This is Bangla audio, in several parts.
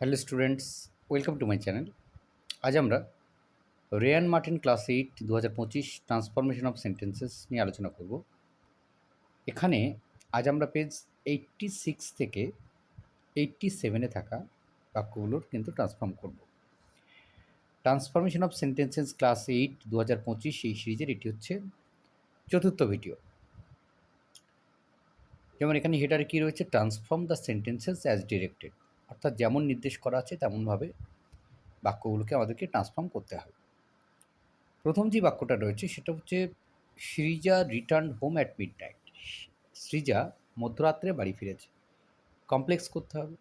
Hello students, welcome to my channel. আজ আমরা রেয়ান মার্টিন ক্লাস এইট দু হাজার পঁচিশ ট্রান্সফরমেশন অফ সেন্টেন্সেস নিয়ে আলোচনা করব। এখানে আজ আমরা পেজ এইটটি সিক্স থেকে এইটটি সেভেনে থাকা বাক্যগুলোর কিন্তু ট্রান্সফর্ম করব। Transformation of sentences class eight দু হাজার পঁচিশ এই সিরিজের এটি হচ্ছে চতুর্থ ভিডিও। যেমন এখানে হেডারে কী রয়েছে? Transform the sentences as directed. অর্থাৎ যেমন নির্দেশ করা আছে তেমনভাবে বাক্যগুলোকে আমাদেরকে ট্রান্সফর্ম করতে হবে। প্রথম যে বাক্যটা রয়েছে সেটা হচ্ছে Srija return home at midnight Srija মধ্যরাত্রে বাড়ি ফিরেছে। কমপ্লেক্স করতে হবে।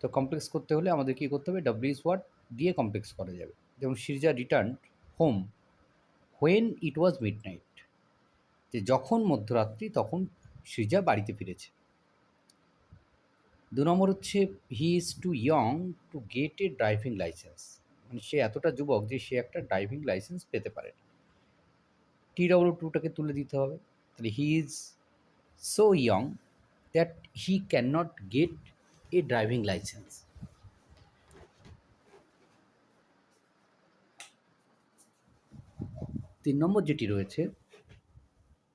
তো কমপ্লেক্স করতে হলে আমাদের কী করতে হবে? ডাব্লিউস ওয়ার্ড দিয়ে কমপ্লেক্স করা যাবে। যেমন Srija return home when it was midnight যে যখন মধ্যরাত্রি, তখন সৃজা বাড়িতে ফিরেছে। দু নম্বর হচ্ছে he is too young to get a driving licence মানে সে এতটা যুবক যে সে একটা ড্রাইভিং লাইসেন্স পেতে পারে টি ডব্লিউ টুটাকে তুলে দিতে হবে। তাহলে he is so young that he can not get a driving licence তিন নম্বর যেটি রয়েছে,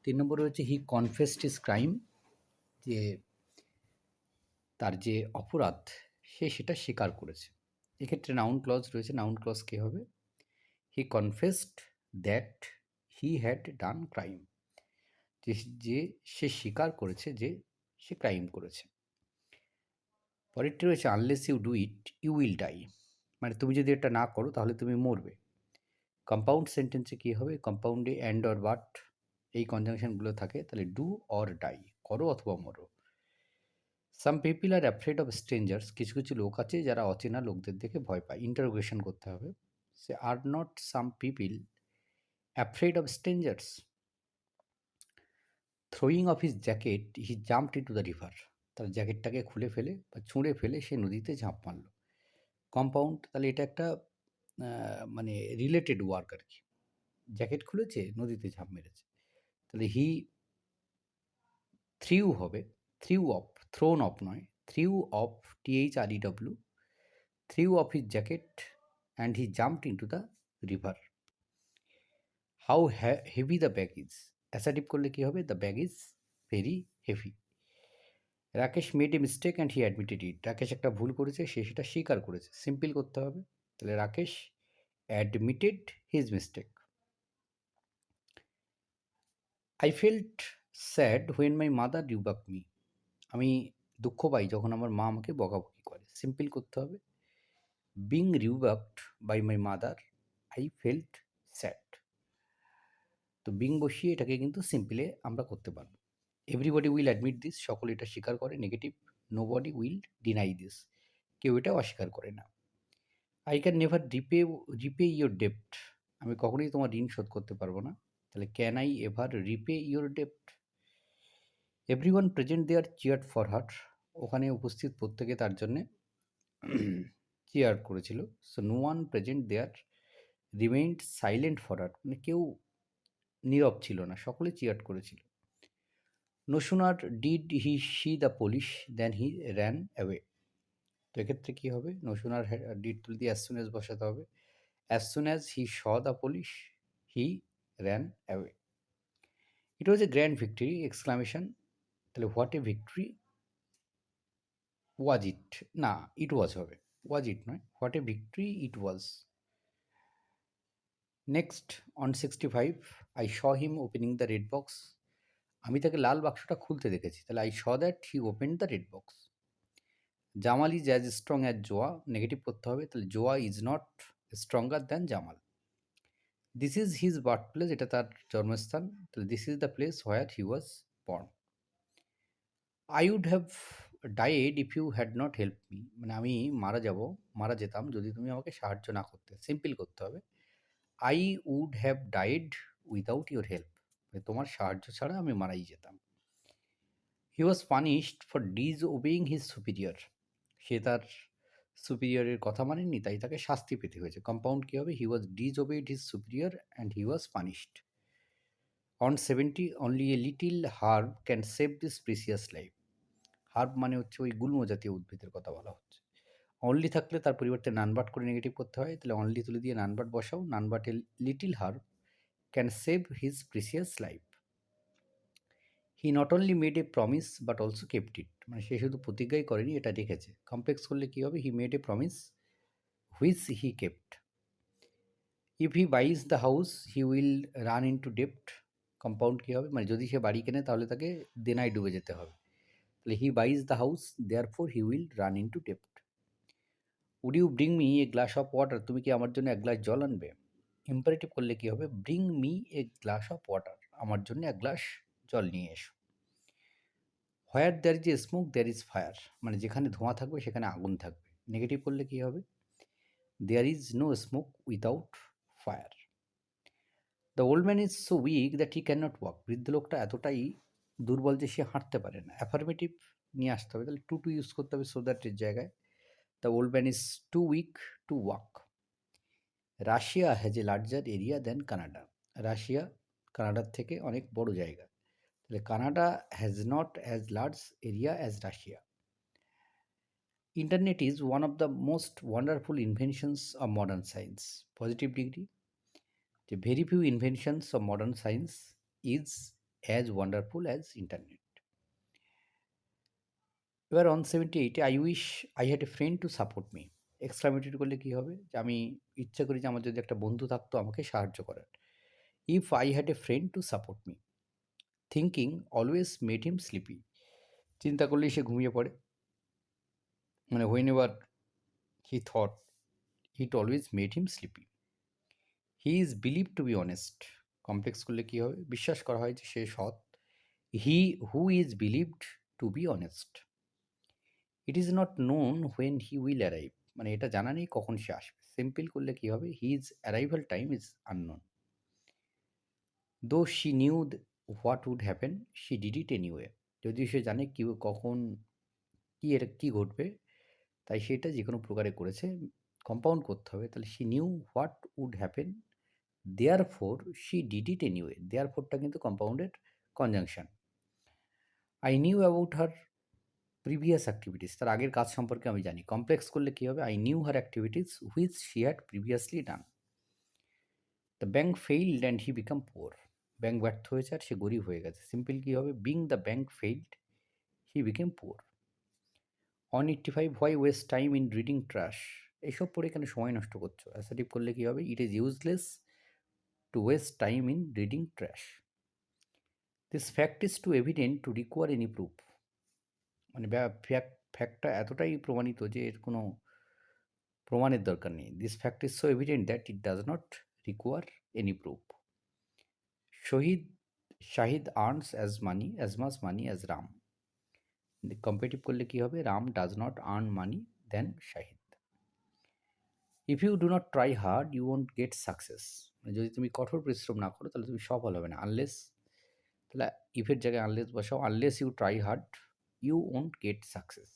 তিন নম্বর রয়েছে হি কনফেসড ইস ক্রাইম যে তার যে অপরাধ, সে সেটা স্বীকার করেছে। এক্ষেত্রে নাউন ক্লজ রয়েছে। নাউন ক্লজ কী হবে? He confessed that he had done crime যে সে স্বীকার করেছে যে সে ক্রাইম করেছে। পরেরটি রয়েছে unless you do it you will die মানে তুমি যদি এটা না করো, তাহলে তুমি মরবে। কম্পাউন্ড সেন্টেন্সে কী হবে? কম্পাউন্ডে অ্যান্ড অর বাট এই কনজাংশনগুলো থাকে, তাহলে ডু অর ডাই করো অথবা মরো। Some people are afraid of strangers কিছু কিছু লোক আছে যারা অচেনা লোকদের দেখে ভয় পায়। ইন্টারোগেশন করতে হবে। সে are not some people afraid of strangers throwing off his jacket he into the river তার জ্যাকেটটাকে খুলে ফেলে বা ছুঁড়ে ফেলে সে নদীতে ঝাঁপ মারল। কম্পাউন্ড তাহলে এটা একটা মানে রিলেটেড ওয়ার্ক আর কি। জ্যাকেট খুলেছে, নদীতে ঝাঁপ মেরেছে। তাহলে হি থ্রিউ হবে থ্রিউ অফ থ্রোন অফ নয় threw off T H R E W threw off his jacket and he jumped into the river how heavy the bag is assertive করলে কী হবে? The bag is very heavy Rakesh made a mistake and he admitted it Rakesh একটা ভুল করেছে, সে সেটা স্বীকার করেছে। সিম্পল করতে হবে। তাহলে Rakesh admitted his mistake I felt sad when my mother rebuke me আমি দুঃখ পাই যখন আমার মা আমাকে বকাবকি করে। সিম্পল করতে হবে। Being rebuked by my mother I felt sad তো বিং বসিয়ে এটাকে কিন্তু সিম্পলে আমরা করতে পারব। এভরিবডি উইল অ্যাডমিট দিস সকলে এটা স্বীকার করে negative nobody will deny this কেউ এটা অস্বীকার করে না। I can never repay repay your ডেপ্ট আমি কখনোই তোমার ঋণ শোধ করতে পারব না। তাহলে can I ever repay your ডেপ্ট everyone present there cheer for her ওখানে উপস্থিত প্রত্যেকে তার জন্যে চিয়ার করেছিল। So no one present there remained silent for her মানে কেউ নীরব ছিল না, সকলে চিয়ার করেছিল। No sooner did he see the police then he ran away তো এক্ষেত্রে কী হবে? নো সুনার ডিড তুলে দিয়ে অ্যাজ সুন অ্যাজ বসাতে হবে। As soon as he saw the police he ran away it was a grand victory exclamation তাহলে what a victory was it না ইট ওয়াজ হবে। ওয়াজ ইট নয়। What a victory it was next on sixty five I saw him opening the red box আমি তাকে লাল বাক্সটা খুলতে দেখেছি। তাহলে I saw that he open the red box Jamal is as strong as Zoya negative করতে হবে। তাহলে Zoya is not stronger than Jamal this is his birth place এটা তার জন্মস্থান। তাহলে this is the place where he was born I would have died if you had not help me মানে আমি মারা যাব, মারা যেতাম যদি তুমি আমাকে সাহায্য না করতে। সিম্পল করতে হবে। I would have died without your help তোমার সাহায্য ছাড়া আমি মারাই যেতাম। He was punished for disobeying his superior সে তার সুপিরিয়রের কথা মানেনি তাই তাকে শাস্তি পেতে হয়েছে। কম্পাউন্ড কী হবে? He was disobeyed his superior and he was punished on seventy only a little herb can save this precious life herb মানে হচ্ছে ওই গুল্ম জাতীয় উদ্ভিদের কথা বলা হচ্ছে। অনলি থাকলে তার পরিবর্তে নানবাট করে নেগেটিভ করতে হয়, তাহলে অনলি তুলে দিয়ে নানবাট বসাও নানবাটের little herb can save his precious life he not only made a promise but also kept it মানে সে শুধু প্রতিজ্ঞাই করেনি, এটা রেখেছে কমপ্লেক্স করলে কী হবে? He made a promise which he kept if he buys the house he will run into ডেপ্ট compound কী হবে? মানে যদি সে বাড়ি কেনে, তাহলে তাকে দেনায় ডুবে যেতে হবে। তাহলে he buys the house therefore he will run into ডেপ্ট would you bring me a glass of water তুমি কি আমার জন্য এক গ্লাস জল আনবে? ইম্পারেটিভ করলে কী হবে? Bring me a glass of water আমার জন্য এক গ্লাস জল নিয়ে এসো। Where there is a smoke there is fire মানে যেখানে ধোঁয়া থাকবে, সেখানে আগুন থাকবে। নেগেটিভ করলে কী হবে? There is no smoke without fire the old man is so weak that he can not walk বৃদ্ধ লোকটা এতটাই দুর্বল যে সে হাঁটতে পারে না। অ্যাফার্মেটিভ নিয়ে আসতে হবে। তাহলে টু টু ইউজ করতে হবে সো দ্যাটের জায়গায়। The old man is too weak to walk Russia has a larger area then Canada Russia কানাডার থেকে অনেক বড় জায়গা। তাহলে Canada has not as large area as Russia. Internet is one of the most wonderful inventions of modern science positive degree যে very few inventions of modern science is as wonderful as internet এবার অন সেভেন্টি এইটে I wish I had a friend to support me এক্সক্লামেটেড করলে কী হবে? যে আমি ইচ্ছা করি যে আমার যদি একটা বন্ধু থাকতো, আমাকে সাহায্য করার। If I had a friend to support me thinking always made him sleepy চিন্তা করলেই সে ঘুমিয়ে পড়ে। মানে whenever he thought it always made him sleepy he is believe to be honest complex করলে কী হবে? বিশ্বাস করা হয় যে সে সৎ। He who is believed to be honest it is not known when he will arrive মানে এটা জানা নেই কখন সে আসবে। সিম্পল করলে কী হবে? He is arrival time is unknown though she knew what would happen she did it anyway যদিও সে জানে কি, কখন কী এটা কী ঘটবে, তাই সেটা যে কোনো প্রকারে করেছে। কম্পাউন্ড করতে হবে। তাহলে she knew what would happen therefore she did it anyway দেয়ার ফোরটা কিন্তু compounded conjunction I knew about her previous activities তার আগের কাজ সম্পর্কে আমি জানি। কমপ্লেক্স করলে কী হবে? I knew her activities which she had previously done the bank failed and he became poor bank ব্যর্থ হয়েছে আর সে গরিব হয়ে গেছে। সিম্পল কী হবে? Being the bank failed he became poor on eighty five why waste time in reading trash এইসব পড়ে কেন সময় নষ্ট করছ? অ্যাসাটিভ করলে কী হবে? It is useless to waste time in reading trash this fact is too evident to require any proof মানে ফ্যাক্ট ফ্যাক্টটা এতটাই প্রমাণিত যে এর কোনো প্রমাণের দরকার নেই। This fact is so evident that it does not require any proof Shahid, Shahid earns as money as much money as Ram. Comparative করলে কী হবে? Ram does not earn money than Shahid. If you do not try hard you won't get success মানে যদি তুমি কঠোর পরিশ্রম না করো, তাহলে তুমি সফল হবে না। আনলেস তাহলে ইফের জায়গায় আনলেস বসাও। Unless you try hard you won't get success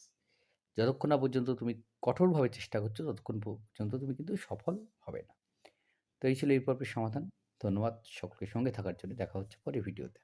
যতক্ষণ না পর্যন্ত তুমি কঠোরভাবে চেষ্টা করছ, ততক্ষণ পর্যন্ত তুমি কিন্তু সফল হবে না। তো এই ছিল এই পর্বের সমাধান। ধন্যবাদ সকলের সঙ্গে থাকার জন্য। দেখা হচ্ছে পরে ভিডিওতে।